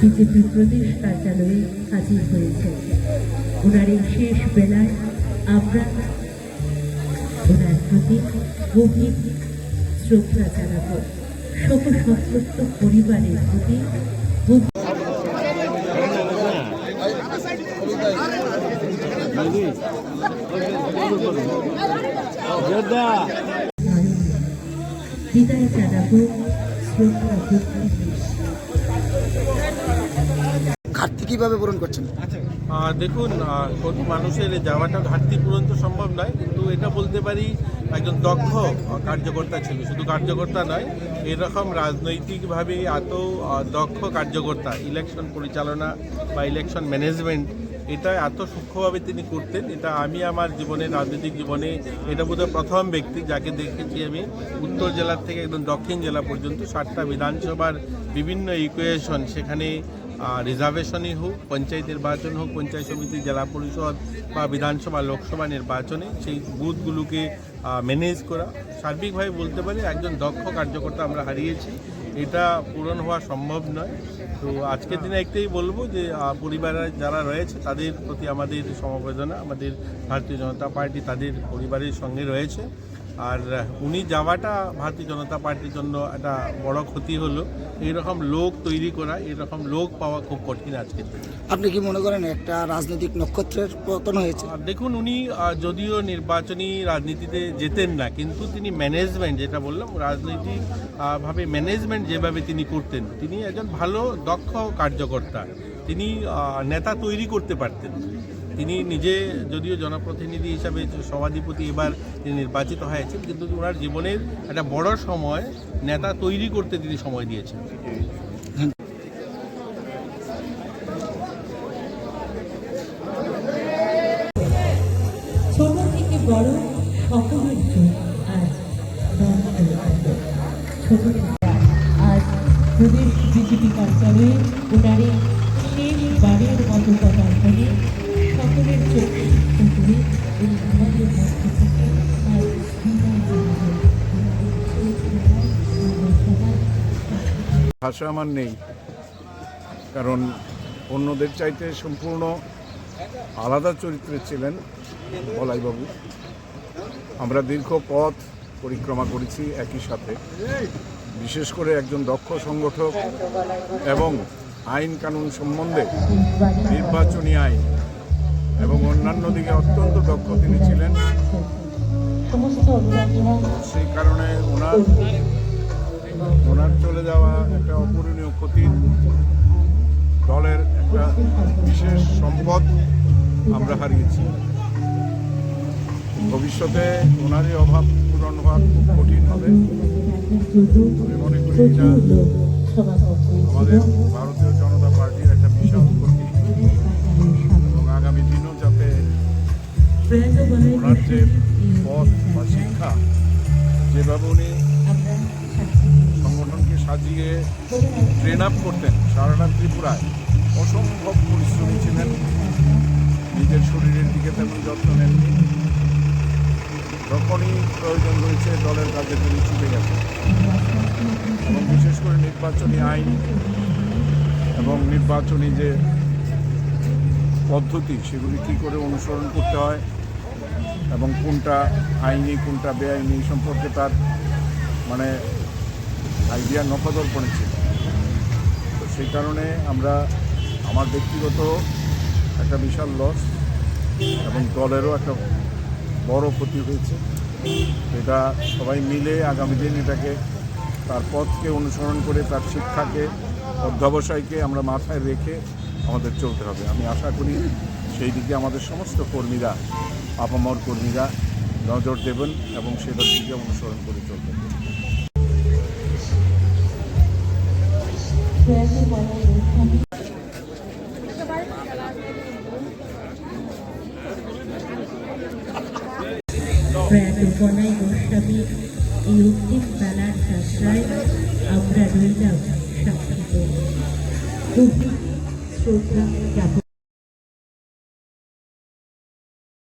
BJP প্রদেশ কার্যালয়ে হাজির হয়েছে। ওনার এই শেষ বেলায় আমরা ওনার প্রতি গভীর শ্রদ্ধা জানাব। শোক সন্তপ্ত পরিবারের প্রতি বিদায় জানাব শ্রদ্ধা ভক্তি ঘাটতি কীভাবে পূরণ করছেন? আহ, দেখুন কোনো মানুষের যাওয়াটা ঘাটতি পূরণ তো সম্ভব নয় কিন্তু এটা বলতে পারি একজন দক্ষ কার্যকর্তা ছিল শুধু কার্যকর্তা নয় এরকম রাজনৈতিকভাবে এত দক্ষ কার্যকর্তা ইলেকশন পরিচালনা বা ইলেকশন ম্যানেজমেন্ট এটা এত সূক্ষ্মভাবে তিনি করতেন এটা আমি আমার জীবনে রাজনৈতিক জীবনে এটা বোধহয় প্রথম ব্যক্তি যাকে দেখেছি আমি উত্তর জেলার থেকে একদম দক্ষিণ জেলা পর্যন্ত ষাটটা বিধানসভার বিভিন্ন ইকুয়েশন সেখানে রিজার্ভেশনই হোক পঞ্চায়েত নির্বাচন হোক, পঞ্চায়েত সমিতি, জেলা পরিষদ বা বিধানসভা, লোকসভা নির্বাচনে সেই বুথগুলোকে ম্যানেজ করা। সার্বিকভাবে বলতে পারি একজন দক্ষ কার্যকর্তা আমরা হারিয়েছি। এটা পূরণ হওয়া সম্ভব নয়। তো আজকের দিনে একটাই বলব যে পরিবারে যারা রয়েছে, তাদের প্রতি আমাদের সমবেদনা। আমাদের ভারতীয় জনতা পার্টি তাদের পরিবারের সঙ্গে রয়েছে। আর উনি যাওয়াটা ভারতীয় জনতা পার্টির জন্য একটা বড় ক্ষতি হলো। এইরকম লোক তৈরি করা এরকম লোক পাওয়া খুব কঠিন আজকে। আপনি কি মনে করেন একটা রাজনৈতিক নক্ষত্রের পতন হয়েছে? দেখুন উনি যদিও নির্বাচনী রাজনীতিতে যেতেন না কিন্তু তিনি ম্যানেজমেন্ট যেটা বললাম রাজনৈতিক ভাবে ম্যানেজমেন্ট যেভাবে তিনি করতেন তিনি একজন ভালো দক্ষ কার্যকর্তা। তিনি নেতা তৈরি করতে পারতেন। তিনি নিজে যদিও জনপ্রতিনিধি হিসাবে সভাধিপতি এবার তিনি নির্বাচিত হয়েছেন, কিন্তু ওনার জীবনের একটা বড় সময় নেতা তৈরি করতে তিনি সময় দিয়েছেন ছোট থেকে বড় সকলের জন্য আজ বন্ধ হয়ে গেল। ছোট আজ প্রদেশ বিজেপি কার্যালয়ে ওনারে ভাষা আমার নেই। কারণ অন্যদের চাইতে সম্পূর্ণ আলাদা চরিত্রে ছিলেন বলাইবাবু। আমরা দীর্ঘ পথ পরিক্রমা করেছি একই সাথে। বিশেষ করে একজন দক্ষ সংগঠক এবং আইন কানুন সম্বন্ধে নির্বাচনী আইন এবং অন্যান্য দিকে অত্যন্ত দক্ষ তিনি ছিলেন। সেই কারণে ওনার ওনার চলে যাওয়া একটা অপূরণীয় ক্ষতি। দলের একটা বিশেষ সম্পদ আমরা হারিয়েছি। ভবিষ্যতে ওনারই অভাব পূরণ হওয়া খুব কঠিন হবে। আমি মনে করি এটা আমাদের ভারতীয় জনতা পার্টির একটা বিশাল ক্ষতি। এবং আগামী দিনও যাতে ওনার যে পথ বা শিক্ষা, যেভাবে উনি সাজিয়ে ট্রেন আপ করতেন সারাটা ত্রিপুরায়। অসম্ভব পরিশ্রমী ছিলেন। নিজের শরীরের দিকে তেমন যত্ন নেননি। যখনই প্রয়োজন হয়েছে দলের কাজে তিনি ছুটে গেছেন। এবং বিশেষ করে নির্বাচনী আইন এবং নির্বাচনী যে পদ্ধতি, সেগুলি কী করে অনুসরণ করতে হয় এবং কোনটা আইনি, কোনটা বেআইনি সম্পর্কে তার মানে আইডিয়া নখদর্পণে ছিল। তো সেই কারণে আমরা আমার ব্যক্তিগত একটা বিশাল লস এবং দলেরও একটা বড় ক্ষতি হয়েছে। এটা সবাই মিলে আগামী দিন এটাকে তার পথকে অনুসরণ করে, তার শিক্ষাকে, অধ্যবসায়কে আমরা মাথায় রেখে আমাদের চলতে হবে। আমি আশা করি সেই দিকে আমাদের সমস্ত কর্মীরা, আপামর কর্মীরা নজর দেবেন এবং সেটার দিকে অনুসরণ করে চলবেন। প্রয়াত বনাই গোস্বামী এই অন্তিম বেলার যাত্রায় আমরা রইলাম সাক্ষী। গভীর শ্রদ্ধা জ্ঞাপন